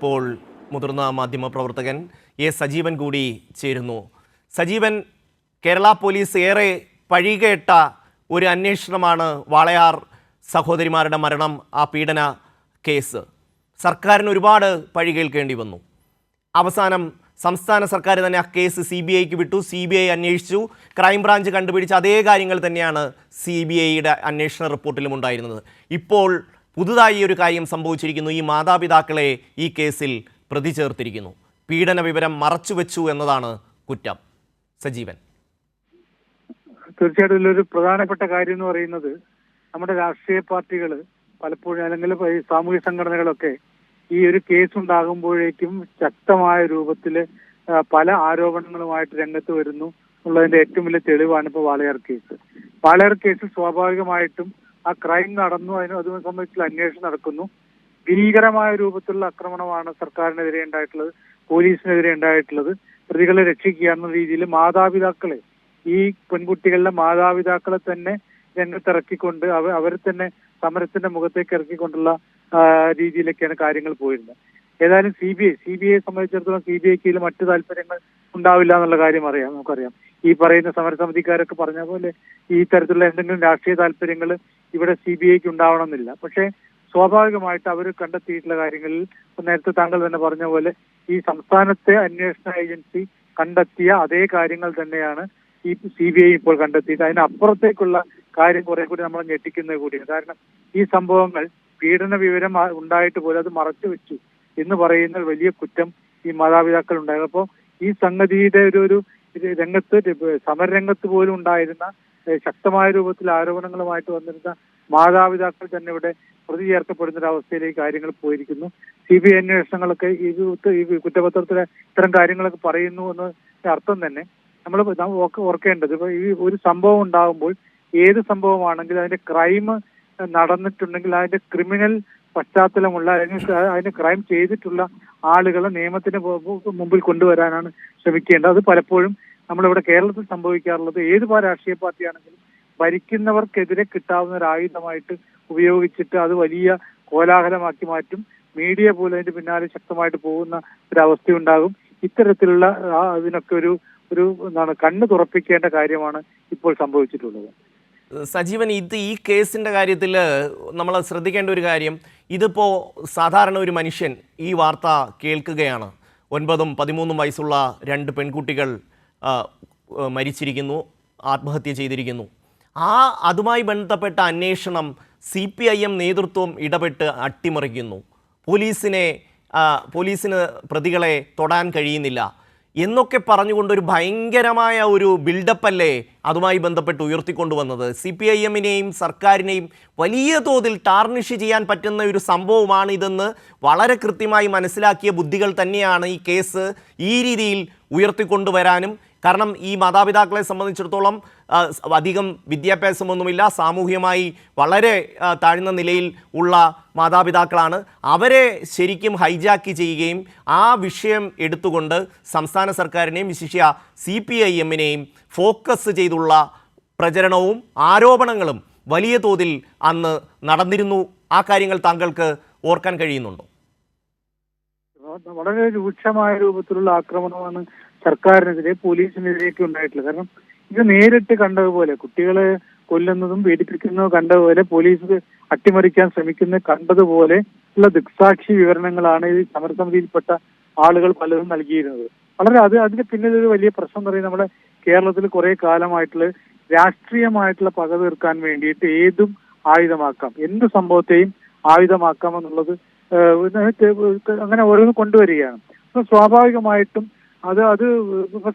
ഇപ്പോൾ മുതിർന്ന മാധ്യമപ്രവർത്തകൻ എ സജീവൻ കൂടി ചേരുന്നു. സജീവൻ കേരള പോലീസ് ഏറെ പഴികേട്ട ഒരു അന്വേഷണമാണ് വാളയാർ സഹോദരിമാരുടെ മരണം ആ പീഡന കേസ്. സർക്കാരിന് ഒരുപാട് പഴി കേൾക്കേണ്ടി വന്നു. അവസാനം സംസ്ഥാന സർക്കാർ തന്നെ ആ കേസ് സി ബി ഐക്ക് വിട്ടു. സി ബി ഐ അന്വേഷിച്ചു. ക്രൈംബ്രാഞ്ച് കണ്ടുപിടിച്ച അതേ കാര്യങ്ങൾ തന്നെയാണ് സി ബി ഐയുടെ അന്വേഷണ റിപ്പോർട്ടിലും ഉണ്ടായിരുന്നത്. ഇപ്പോൾ പുതുതായി ഒരു കാര്യം സംഭവിച്ചിരിക്കുന്നു. ഈ മാതാപിതാക്കളെ ഈ കേസിൽ പ്രതി ചേർത്തിരിക്കുന്നു. പീഡന വിവരം മറച്ചുവെച്ചു എന്നതാണ് കുറ്റം. സജീവൻ. തീർച്ചയായിട്ടും ഇതിലൊരു പ്രധാനപ്പെട്ട കാര്യം എന്ന് പറയുന്നത് നമ്മുടെ രാഷ്ട്രീയ പാർട്ടികൾ പലപ്പോഴും അല്ലെങ്കിൽ സാമൂഹ്യ സംഘടനകളൊക്കെ ഈ ഒരു കേസ് ഉണ്ടാകുമ്പോഴേക്കും ശക്തമായ രൂപത്തിൽ പല ആരോപണങ്ങളുമായിട്ട് രംഗത്ത് വരുന്നു. എന്നുള്ളതിന്റെ ഏറ്റവും വലിയ തെളിവാണ് ഇപ്പോൾ വാളയാർ കേസ്. വാളയാർ കേസിൽ സ്വാഭാവികമായിട്ടും ആ ക്രൈം നടന്നു. അതിന് അത് സംബന്ധിച്ചുള്ള അന്വേഷണം നടക്കുന്നു. ഭീകരമായ രൂപത്തിലുള്ള ആക്രമണമാണ് സർക്കാരിനെതിരെ ഉണ്ടായിട്ടുള്ളത് പോലീസിനെതിരെ ഉണ്ടായിട്ടുള്ളത്. പ്രതികളെ രക്ഷിക്കുക എന്ന രീതിയിൽ മാതാപിതാക്കളെ ഈ പെൺകുട്ടികളുടെ മാതാപിതാക്കളെ തന്നെ രംഗത്തിറക്കിക്കൊണ്ട് അവ അവരെ തന്നെ സമരത്തിന്റെ മുഖത്തേക്ക് ഇറക്കിക്കൊണ്ടുള്ള രീതിയിലൊക്കെയാണ് കാര്യങ്ങൾ പോയിരുന്നത്. ഏതായാലും C B I C B ഐയെ സംബന്ധിച്ചിടത്തോളം സി ബി ഐക്ക് മറ്റു താല്പര്യങ്ങൾ ഉണ്ടാവില്ല എന്നുള്ള കാര്യം അറിയാം നമുക്കറിയാം. ഈ പറയുന്ന സമരസമിതിക്കാരൊക്കെ പറഞ്ഞ പോലെ ഈ തരത്തിലുള്ള എന്തെങ്കിലും രാഷ്ട്രീയ താല്പര്യങ്ങൾ ഇവിടെ സി ബി ഐക്ക് ഉണ്ടാവണമെന്നില്ല. പക്ഷേ സ്വാഭാവികമായിട്ട് അവർ കണ്ടെത്തിയിട്ടുള്ള കാര്യങ്ങളിൽ നേരത്തെ താങ്കൾ തന്നെ പറഞ്ഞ പോലെ ഈ സംസ്ഥാനത്തെ അന്വേഷണ ഏജൻസി കണ്ടെത്തിയ അതേ കാര്യങ്ങൾ തന്നെയാണ് ഈ സി ബി ഐ ഇപ്പോൾ കണ്ടെത്തിയത്. അതിനപ്പുറത്തേക്കുള്ള കാര്യം കുറെ കൂടി നമ്മൾ ഞെട്ടിക്കുന്നത് കൂടിയാണ്. കാരണം ഈ സംഭവങ്ങൾ പീഡന വിവരം ഉണ്ടായിട്ട് പോലും അത് മറച്ചു വെച്ചു എന്ന് പറയുന്ന വലിയ കുറ്റം ഈ മാതാപിതാക്കൾ ഉണ്ടായത് അപ്പോൾ ഈ സംഗതിയുടെ ഒരു ഒരു രംഗത്ത് സമരരംഗത്ത് പോലും ഉണ്ടായിരുന്ന ശക്തമായ രൂപത്തിൽ ആരോപണങ്ങളുമായിട്ട് വന്നിരുന്ന മാതാപിതാക്കൾ തന്നെ ഇവിടെ പ്രതി ചേർക്കപ്പെടുന്ന അവസ്ഥയിലേക്ക് കാര്യങ്ങൾ പോയിരിക്കുന്നു. സി ബി ഐ അന്വേഷണങ്ങളൊക്കെ ഈ കുറ്റ- ഈ കുറ്റപത്രത്തിലെ ഇത്തരം കാര്യങ്ങളൊക്കെ പറയുന്നു എന്ന് അർത്ഥം തന്നെ നമ്മൾ ഓർക്കേണ്ടത് ഇപ്പൊ ഈ ഒരു സംഭവം ഉണ്ടാകുമ്പോൾ ഏത് സംഭവമാണെങ്കിലും അതിന്റെ ക്രൈം നടന്നിട്ടുണ്ടെങ്കിൽ അതിന്റെ ക്രിമിനൽ പശ്ചാത്തലമുള്ള അല്ലെങ്കിൽ അതിന് ക്രൈം ചെയ്തിട്ടുള്ള ആളുകളെ നിയമത്തിന് മുമ്പിൽ കൊണ്ടുവരാനാണ് ശ്രമിക്കേണ്ടത്. അത് പലപ്പോഴും നമ്മളിവിടെ കേരളത്തിൽ സംഭവിക്കാറുള്ളത് ഏത് രാഷ്ട്രീയ പാർട്ടിയാണെങ്കിലും ഭരിക്കുന്നവർക്കെതിരെ കിട്ടാവുന്ന ഒരു ആയുധമായിട്ട് ഉപയോഗിച്ചിട്ട് അത് വലിയ കോലാഹലമാക്കി മാറ്റും. മീഡിയ പോലും അതിന്റെ പിന്നാലെ ശക്തമായിട്ട് പോകുന്ന ഒരു അവസ്ഥയുണ്ടാകും ഇത്തരത്തിലുള്ള അതിനൊക്കെ ഒരു ഒരു എന്താണ് കണ്ണു തുറപ്പിക്കേണ്ട കാര്യമാണ് ഇപ്പോൾ സംഭവിച്ചിട്ടുള്ളത്. സജീവൻ ഇത് ഈ കേസിന്റെ കാര്യത്തിൽ നമ്മൾ ശ്രദ്ധിക്കേണ്ട ഒരു കാര്യം ഇതിപ്പോ സാധാരണ ഒരു മനുഷ്യൻ ഈ വാർത്ത കേൾക്കുകയാണ്. ഒൻപതും പതിമൂന്നും വയസ്സുള്ള രണ്ട് പെൺകുട്ടികൾ മരിച്ചിരിക്കുന്നു ആത്മഹത്യ ചെയ്തിരിക്കുന്നു. ആ അതുമായി ബന്ധപ്പെട്ട അന്വേഷണം സി പി ഐ എം നേതൃത്വം ഇടപെട്ട് അട്ടിമറിക്കുന്നു. പോലീസിനെ പോലീസിന് പ്രതികളെ തൊടാൻ കഴിയുന്നില്ല. എന്നൊക്കെ പറഞ്ഞുകൊണ്ട് ഒരു ഭയങ്കരമായ ഒരു ബിൽഡപ്പ് അല്ലേ അതുമായി ബന്ധപ്പെട്ട് ഉയർത്തിക്കൊണ്ടുവന്നത്. സി പി ഐ എമ്മിനെയും സർക്കാരിനെയും വലിയ തോതിൽ ടാർണിഷ് ചെയ്യാൻ പറ്റുന്ന ഒരു സംഭവമാണ് ഇതെന്ന് വളരെ കൃത്യമായി മനസ്സിലാക്കിയ ബുദ്ധികൾ തന്നെയാണ് ഈ കേസ് ഈ രീതിയിൽ ഉയർത്തിക്കൊണ്ടുവരാനും കാരണം ഈ മാതാപിതാക്കളെ സംബന്ധിച്ചിടത്തോളം അധികം വിദ്യാഭ്യാസമൊന്നുമില്ല സാമൂഹ്യമായി വളരെ താഴ്ന്ന നിലയിൽ ഉള്ള മാതാപിതാക്കളാണ്. അവരെ ശരിക്കും ഹൈജാക്ക് ചെയ്യുകയും ആ വിഷയം എടുത്തുകൊണ്ട് സംസ്ഥാന സർക്കാരിനെയും വിശിഷ്യ സി പി ഐ എമ്മിനെയും ഫോക്കസ് ചെയ്തുള്ള പ്രചരണവും ആരോപണങ്ങളും വലിയ തോതിൽ അന്ന് നടന്നിരുന്നു. ആ കാര്യങ്ങൾ താങ്കൾക്ക് ഓർക്കാൻ കഴിയുന്നുണ്ടോ? വളരെ രൂക്ഷമായ രൂപത്തിലുള്ള ആക്രമണമാണ് സർക്കാരിനെതിരെ പോലീസിനെതിരെയൊക്കെ ഉണ്ടായിട്ടുള്ളത് കാരണം ഇത് നേരിട്ട് കണ്ടതുപോലെ കുട്ടികളെ കൊല്ലുന്നതും പീഡിപ്പിക്കുന്നതും കണ്ടതുപോലെ പോലീസ് അട്ടിമറിക്കാൻ ശ്രമിക്കുന്ന കണ്ടതുപോലെ ഉള്ള ദൃക്സാക്ഷി വിവരണങ്ങളാണ് ഈ സമരസമിതിയിൽപ്പെട്ട ആളുകൾ പലരും നൽകിയിരുന്നത്. വളരെ അത് അതിന് പിന്നിൽ ഒരു വലിയ പ്രശ്നം എന്ന് പറയുന്നത് നമ്മുടെ കേരളത്തിൽ കുറെ കാലമായിട്ടുള്ള രാഷ്ട്രീയമായിട്ടുള്ള പക തീർക്കാൻ വേണ്ടിയിട്ട് ഏതും ആയുധമാക്കാം. എന്ത് സംഭവത്തെയും ആയുധമാക്കാം എന്നുള്ളത് അങ്ങനെ ഓരോന്ന് കൊണ്ടുവരികയാണ്. സ്വാഭാവികമായിട്ടും അത് അത്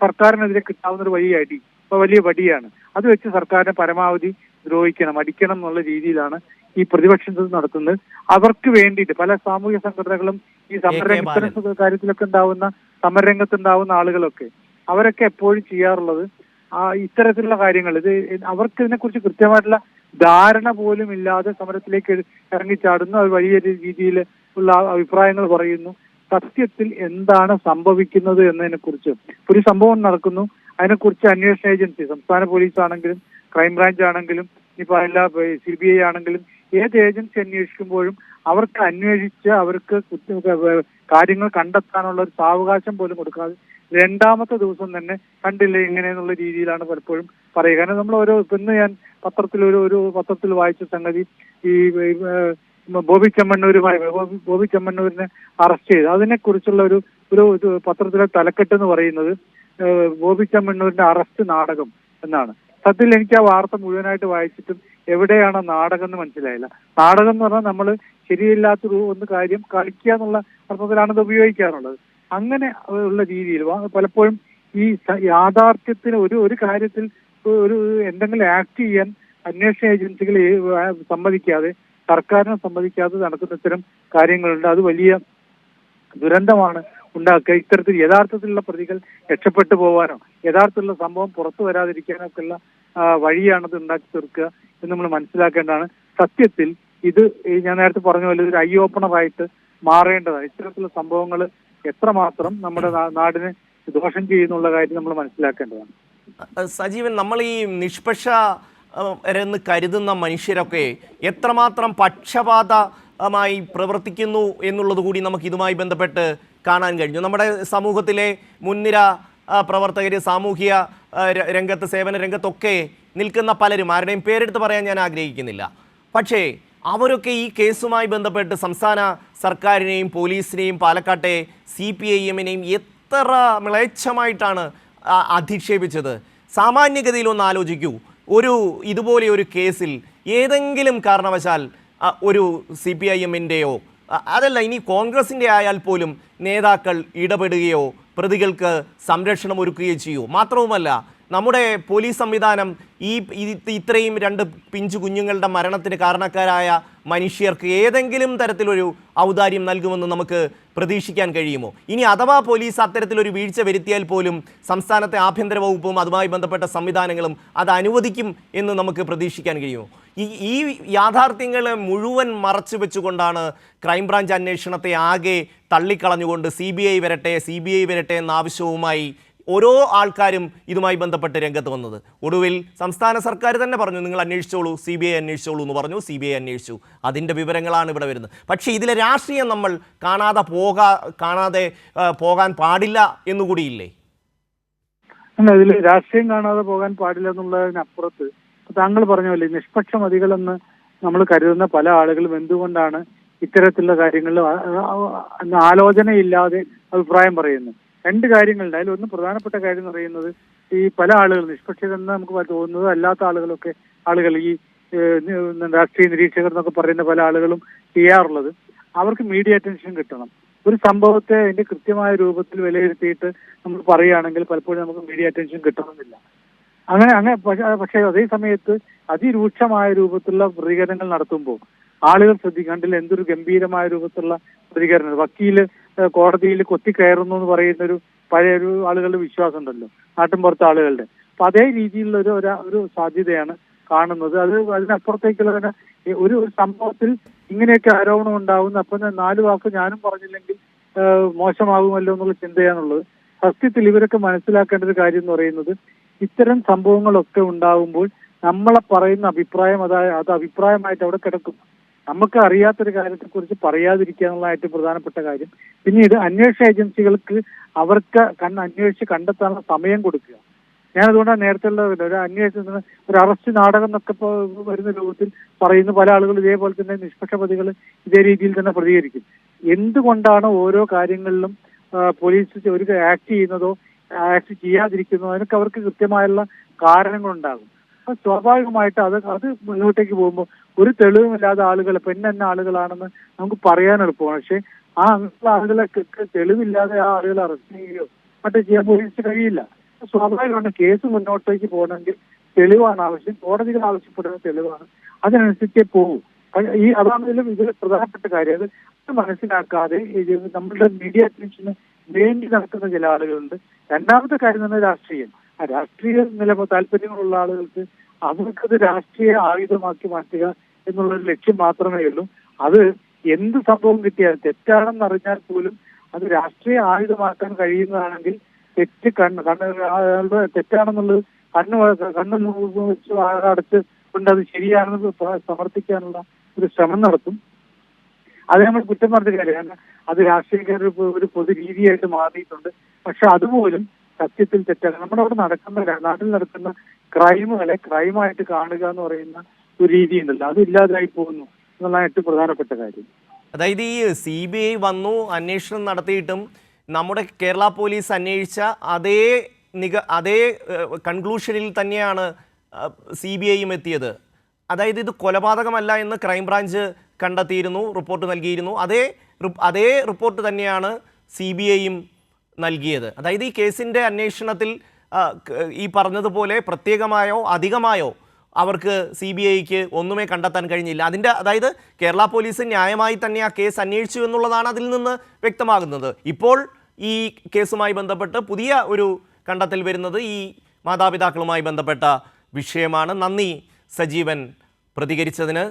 സർക്കാരിനെതിരെ കിട്ടാവുന്ന ഒരു വലിയ അടി ഇപ്പൊ വലിയ വടിയാണ്. അത് വെച്ച് സർക്കാരിനെ പരമാവധി ദ്രോഹിക്കണം അടിക്കണം എന്നുള്ള രീതിയിലാണ് ഈ പ്രതിപക്ഷം നടത്തുന്നത്. അവർക്ക് വേണ്ടിയിട്ട് പല സാമൂഹ്യ സംഘടനകളും ഈ സമരരംഗ കാര്യത്തിലൊക്കെ ഉണ്ടാവുന്ന സമരരംഗത്ത് ഉണ്ടാവുന്ന ആളുകളൊക്കെ അവരൊക്കെ എപ്പോഴും ചെയ്യാറുള്ളത് ആ ഇത്തരത്തിലുള്ള കാര്യങ്ങൾ. ഇത് അവർക്ക് ഇതിനെക്കുറിച്ച് കൃത്യമായിട്ടുള്ള ധാരണ പോലും ഇല്ലാതെ സമരത്തിലേക്ക് ഇറങ്ങിച്ചാടുന്നു അത് വലിയ രീതിയിൽ ഉള്ള അഭിപ്രായങ്ങൾ പറയുന്നു. സത്യത്തിൽ എന്താണ് സംഭവിക്കുന്നത് എന്നതിനെ കുറിച്ച് ഒരു സംഭവം നടക്കുന്നു. അതിനെക്കുറിച്ച് അന്വേഷണ ഏജൻസി സംസ്ഥാന പോലീസ് ആണെങ്കിലും ക്രൈംബ്രാഞ്ച് ആണെങ്കിലും ഇപ്പൊ എല്ലാ സി ബി ഐ ആണെങ്കിലും ഏത് ഏജൻസി അന്വേഷിക്കുമ്പോഴും അവർക്ക് അന്വേഷിച്ച് അവർക്ക് കാര്യങ്ങൾ കണ്ടെത്താനുള്ള ഒരു സാവകാശം പോലും കൊടുക്കാതെ രണ്ടാമത്തെ ദിവസം തന്നെ കണ്ടില്ലേ ഇങ്ങനെയെന്നുള്ള രീതിയിലാണ് പലപ്പോഴും പറയുക. കാരണം നമ്മൾ ഓരോ ഇന്ന് ഞാൻ പത്രത്തിൽ ഒരു ഒരു പത്രത്തിൽ വായിച്ച സംഗതി ഈ ബോബി ചെമ്മണ്ണൂരുമായി ബോബി- ചെമ്മണ്ണൂരിനെ അറസ്റ്റ് ചെയ്തു. അതിനെക്കുറിച്ചുള്ള ഒരു ഒരു പത്രത്തിലെ തലക്കെട്ട് എന്ന് പറയുന്നത് ബോബി ചെമ്മണ്ണൂരിന്റെ അറസ്റ്റ് നാടകം എന്നാണ്. സത്യത്തിൽ എനിക്ക് ആ വാർത്ത മുഴുവനായിട്ട് വായിച്ചിട്ടും എവിടെയാണ് നാടകം എന്ന് മനസ്സിലായില്ല. നാടകം എന്ന് പറഞ്ഞാൽ നമ്മൾ ശരിയില്ലാത്തൊരു ഒന്ന് കാര്യം കളിക്കുക എന്നുള്ള അർത്ഥത്തിലാണ് ഇത് ഉപയോഗിക്കാറുള്ളത്. അങ്ങനെ ഉള്ള രീതിയിൽ പലപ്പോഴും ഈ യാഥാർത്ഥ്യത്തിന് ഒരു ഒരു കാര്യത്തിൽ ഒരു എന്തെങ്കിലും ആക്ട് ചെയ്യാൻ അന്വേഷണ ഏജൻസികൾ സമ്മതിക്കാതെ സർക്കാരിനെ സമ്മതിക്കാതെ നടക്കുന്ന ഇത്തരം കാര്യങ്ങളുണ്ട്. അത് വലിയ ദുരന്തമാണ് ഉണ്ടാക്കുക. ഇത്തരത്തിൽ യഥാർത്ഥത്തിലുള്ള പ്രതികൾ രക്ഷപ്പെട്ടു പോവാനോ യഥാർത്ഥത്തിലുള്ള സംഭവം പുറത്തു വരാതിരിക്കാനോ ഒക്കെ ഉള്ള ആ, വഴിയാണത് ഉണ്ടാക്കി തീർക്കുക എന്ന് നമ്മൾ മനസ്സിലാക്കേണ്ടതാണ്. സത്യത്തിൽ ഇത് ഞാൻ നേരത്തെ പറഞ്ഞ പോലെ ഒരു ഐ ഓപ്പണറായിട്ട് മാറേണ്ടതാണ്. ഇത്തരത്തിലുള്ള സംഭവങ്ങൾ എത്രമാത്രം നമ്മുടെ നാടിന് ദോഷം ചെയ്യുന്നുള്ള കാര്യം നമ്മൾ മനസ്സിലാക്കേണ്ടതാണ്. സജീവൻ നമ്മൾ ഈ നിഷ്പക്ഷ എന്ന് കരുതുന്ന മനുഷ്യരൊക്കെ എത്രമാത്രം പക്ഷപാതമായി പ്രവർത്തിക്കുന്നു എന്നുള്ളത് കൂടി നമുക്ക് ഇതുമായി ബന്ധപ്പെട്ട് കാണാൻ കഴിഞ്ഞു. നമ്മുടെ സമൂഹത്തിലെ മുൻനിര പ്രവർത്തകർ സാമൂഹിക രംഗത്ത് സേവന രംഗത്തൊക്കെ നിൽക്കുന്ന പലരും ആരുടെയും പേരെടുത്ത് പറയാൻ ഞാൻ ആഗ്രഹിക്കുന്നില്ല. പക്ഷേ അവരൊക്കെ ഈ കേസുമായി ബന്ധപ്പെട്ട് സംസ്ഥാന സർക്കാരിനെയും പോലീസിനെയും പാലക്കാട്ടെ സി പി ഐ എമ്മിനെയും എത്ര മ്ലേച്ഛമായിട്ടാണ് അധിക്ഷേപിച്ചത്? സാമാന്യഗതിയിൽ ഒന്ന് ആലോചിക്കൂ. ഒരു ഇതുപോലെ ഒരു കേസിൽ ഏതെങ്കിലും കാരണവശാൽ ഒരു സി പി ഐ എമ്മിന്റെയോ അതല്ല ഇനി കോൺഗ്രസിന്റെ ആയാൽ പോലും നേതാക്കൾ ഇടപെടുകയോ പ്രതികൾക്ക് സംരക്ഷണം ഒരുക്കുകയോ ചെയ്യൂ. മാത്രവുമല്ല നമ്മുടെ പോലീസ് സംവിധാനം ഈ ഇത്രയും രണ്ട് പിഞ്ചു കുഞ്ഞുങ്ങളുടെ മരണത്തിന് കാരണക്കാരായ മനുഷ്യർക്ക് ഏതെങ്കിലും തരത്തിലൊരു ഔദാര്യം നൽകുമെന്ന് നമുക്ക് പ്രതീക്ഷിക്കാൻ കഴിയുമോ? ഇനി അഥവാ പോലീസ് അത്തരത്തിലൊരു വീഴ്ച വരുത്തിയാൽ പോലും സംസ്ഥാനത്തെ ആഭ്യന്തര വകുപ്പും അതുമായി ബന്ധപ്പെട്ട സംവിധാനങ്ങളും അത് അനുവദിക്കും എന്ന് നമുക്ക് പ്രതീക്ഷിക്കാൻ കഴിയുമോ? ഈ ഈ യാഥാർത്ഥ്യങ്ങളെ മുഴുവൻ മറച്ചു വെച്ചുകൊണ്ടാണ് ക്രൈംബ്രാഞ്ച് അന്വേഷണത്തെ ആകെ തള്ളിക്കളഞ്ഞുകൊണ്ട് സി ബി ഐ വരട്ടെ സി ബി ഐ വരട്ടെ എന്ന ആവശ്യവുമായി ഓരോ ആൾക്കാരും ഇതുമായി ബന്ധപ്പെട്ട് രംഗത്ത് വന്നത്. ഒടുവിൽ സംസ്ഥാന സർക്കാർ തന്നെ പറഞ്ഞു നിങ്ങൾ അന്വേഷിച്ചോളൂ സി ബി ഐ അന്വേഷിച്ചോളൂ എന്ന് പറഞ്ഞു സി ബി ഐ അന്വേഷിച്ചു. അതിന്റെ വിവരങ്ങളാണ് ഇവിടെ വരുന്നത്. പക്ഷേ ഇതിലെ രാഷ്ട്രീയം നമ്മൾ കാണാതെ പോകാ കാണാതെ പോകാൻ പാടില്ല എന്നുകൂടിയില്ലേ? അല്ല ഇതിൽ രാഷ്ട്രീയം കാണാതെ പോകാൻ പാടില്ല എന്നുള്ളതിനപ്പുറത്ത് താങ്കൾ പറഞ്ഞ പോലെ നിഷ്പക്ഷ മതികളെന്ന് നമ്മൾ കരുതുന്ന പല ആളുകളും എന്തുകൊണ്ടാണ് ഇത്തരത്തിലുള്ള കാര്യങ്ങളിൽ ആലോചനയില്ലാതെ അഭിപ്രായം പറയുന്നത്? രണ്ട് കാര്യങ്ങളുണ്ട്. അതിൽ ഒന്ന് പ്രധാനപ്പെട്ട കാര്യം എന്ന് പറയുന്നത് ഈ പല ആളുകൾ നിഷ്പക്ഷരെന്ന് നമുക്ക് തോന്നുന്നത് അല്ലാത്ത ആളുകളൊക്കെ ആളുകൾ ഈ രാഷ്ട്രീയ നിരീക്ഷകർ എന്നൊക്കെ പറയുന്ന പല ആളുകളും ചെയ്യാറുള്ളത്. അവർക്ക് മീഡിയ അറ്റൻഷൻ കിട്ടണം. ഒരു സംഭവത്തെ അതിന്റെ കൃത്യമായ രൂപത്തിൽ വിലയിരുത്തിയിട്ട് നമ്മൾ പറയുകയാണെങ്കിൽ പലപ്പോഴും നമുക്ക് മീഡിയ അറ്റൻഷൻ കിട്ടണമെന്നില്ല. അങ്ങനെ അങ്ങനെ പക്ഷേ അതേ സമയത്ത് അതിരൂക്ഷമായ രൂപത്തിലുള്ള പ്രതികരണങ്ങൾ നടത്തുമ്പോൾ ആളുകൾ ശ്രദ്ധിക്കണ്ടില്ല എന്തൊരു ഗംഭീരമായ രൂപത്തിലുള്ള പ്രതികരണം വക്കീൽ കോടതിയിൽ കൊത്തിക്കയറുന്നു എന്ന് പറയുന്ന ഒരു പഴയ ഒരു ആളുകളുടെ വിശ്വാസം ഉണ്ടല്ലോ നാട്ടിൻപുറത്തെ ആളുകളുടെ. അപ്പൊ അതേ രീതിയിലുള്ള ഒരു ഒരു- സാധ്യതയാണ് കാണുന്നത്. അത് അതിനപ്പുറത്തേക്കുള്ള ഒരു സംഭവത്തിൽ ഇങ്ങനെയൊക്കെ ആരോപണം ഉണ്ടാവുന്ന അപ്പൊ നാല് വാക്ക് ഞാനും പറഞ്ഞില്ലെങ്കിൽ മോശമാകുമല്ലോ എന്നുള്ള ചിന്തയാണുള്ളത്. സത്യത്തിൽ ഇവരൊക്കെ മനസ്സിലാക്കേണ്ട ഒരു കാര്യം എന്ന് പറയുന്നത് ഇത്തരം സംഭവങ്ങളൊക്കെ ഉണ്ടാകുമ്പോൾ നമ്മളെ പറയുന്ന അഭിപ്രായം അതായത് അത് അഭിപ്രായമായിട്ട് അവിടെ കിടക്കും. നമുക്ക് അറിയാത്തൊരു കാര്യത്തെ കുറിച്ച് പറയാതിരിക്കുക ഏറ്റവും പ്രധാനപ്പെട്ട കാര്യം. പിന്നീട് അന്വേഷണ ഏജൻസികൾക്ക് അവർക്ക് കണ്ണ് അന്വേഷിച്ച് കണ്ടെത്താനുള്ള സമയം കൊടുക്കുക. ഞാൻ അതുകൊണ്ടാണ് നേരത്തെ ഉള്ള ഒരു അന്വേഷണത്തിന് ഒരു അറസ്റ്റ് നാടകം എന്നൊക്കെ വരുന്ന രൂപത്തിൽ പറയുന്ന പല ആളുകൾ ഇതേപോലെ തന്നെ നിഷ്പക്ഷപതികൾ ഇതേ രീതിയിൽ തന്നെ പ്രതികരിക്കും. എന്തുകൊണ്ടാണ് ഓരോ കാര്യങ്ങളിലും പോലീസ് ഒരു ആക്ട് ചെയ്യുന്നതോ ആക്ട് ചെയ്യാതിരിക്കുന്നതോ? അതിനൊക്കെ അവർക്ക് കൃത്യമായുള്ള കാരണങ്ങളുണ്ടാകും. സ്വാഭാവികമായിട്ട് അത് അത് മുന്നോട്ടേക്ക് പോകുമ്പോൾ ഒരു തെളിവുമില്ലാതെ ആളുകൾ പെണ്ണെന്ന ആളുകളാണെന്ന് നമുക്ക് പറയാൻ എളുപ്പമാണ്. പക്ഷെ ആ അങ്ങനെയുള്ള ആളുകളെ തെളിവില്ലാതെ ആ ആളുകളെ അറസ്റ്റ് ചെയ്യുകയോ മറ്റേ ചെയ്യാൻ പോലീസ് കഴിയില്ല. സ്വാഭാവികമാണ് കേസ് മുന്നോട്ടേക്ക് പോകണമെങ്കിൽ തെളിവാണ് ആവശ്യം. കോടതികൾ ആവശ്യപ്പെടുന്ന തെളിവാണ്. അതിനനുസരിച്ചേ പോകും. ഈ അതാണെങ്കിലും ഇതിൽ പ്രധാനപ്പെട്ട കാര്യം. അത് മനസ്സിലാക്കാതെ നമ്മളുടെ മീഡിയ അറ്റൻഷന് വേണ്ടി നടക്കുന്ന ചില ആളുകളുണ്ട്. രണ്ടാമത്തെ കാര്യം തന്നെ രാഷ്ട്രീയം. രാഷ്ട്രീയ നില താല്പര്യങ്ങളുള്ള ആളുകൾക്ക് അവർക്കത് രാഷ്ട്രീയ ആയുധമാക്കി മാറ്റുക എന്നുള്ള ഒരു ലക്ഷ്യം മാത്രമേ ഉള്ളൂ. അത് എന്ത് സംഭവം കിട്ടിയാലും തെറ്റാണെന്ന് അറിഞ്ഞാൽ പോലും അത് രാഷ്ട്രീയ ആയുധമാക്കാൻ കഴിയുന്നതാണെങ്കിൽ തെറ്റ് കണ്ണ് കണ്ണ് തെറ്റാണെന്നുള്ളത് കണ്ണ് കണ്ണ് വെച്ച് അടച്ച് കൊണ്ട് അത് ശരിയാണെന്ന് സമർത്ഥിക്കാനുള്ള ഒരു ശ്രമം നടത്തും. അത് നമ്മൾ കുറ്റം പറഞ്ഞ കാര്യം കാരണം അത് രാഷ്ട്രീയക്കാരുടെ ഒരു പൊതു രീതിയായിട്ട് മാറിയിട്ടുണ്ട്. പക്ഷെ അതുപോലും സത്യത്തിൽ തെറ്റാണ്. നമ്മുടെ അവിടെ നടക്കുന്ന നാട്ടിൽ നടക്കുന്ന ക്രൈമുകളെ ക്രൈമായിട്ട് കാണുക എന്ന് പറയുന്ന ഒരു രീതി ഉണ്ടല്ലോ അത് ഇല്ലാതായി പോകുന്നു എന്നുള്ളതാണ് ഏറ്റവും പ്രധാനപ്പെട്ട കാര്യം. അതായത് ഈ സി ബി ഐ വന്നു അന്വേഷണം നടത്തിയിട്ടും നമ്മുടെ കേരള പോലീസ് അന്വേഷിച്ച അതേ നിക അതേ കൺക്ലൂഷനിൽ തന്നെയാണ് സി ബി ഐയും എത്തിയത്. അതായത് ഇത് കൊലപാതകമല്ല എന്ന് ക്രൈംബ്രാഞ്ച് കണ്ടെത്തിയിരുന്നു റിപ്പോർട്ട് നൽകിയിരുന്നു. അതേ അതേ റിപ്പോർട്ട് തന്നെയാണ് സി ബി ഐയും നൽകിയത്. അതായത് ഈ കേസിന്റെ അന്വേഷണത്തിൽ ഈ പറഞ്ഞതുപോലെ പ്രത്യേകമായോ അധികമായോ അവർക്ക് സി ബി ഐക്ക് ഒന്നുമേ കണ്ടെത്താൻ കഴിഞ്ഞില്ല. അതിന്റെ അതായത് കേരള പോലീസ് ന്യായമായി തന്നെ ആ കേസ് അന്വേഷിച്ചു എന്നുള്ളതാണ് അതിൽ നിന്ന് വ്യക്തമാകുന്നത്. ഇപ്പോൾ ഈ കേസുമായി ബന്ധപ്പെട്ട് പുതിയ ഒരു കണ്ടെത്തൽ വരുന്നത് ഈ മാതാപിതാക്കളുമായി ബന്ധപ്പെട്ട വിഷയമാണ്. നന്ദി സജീവൻ പ്രതികരിച്ചതിന്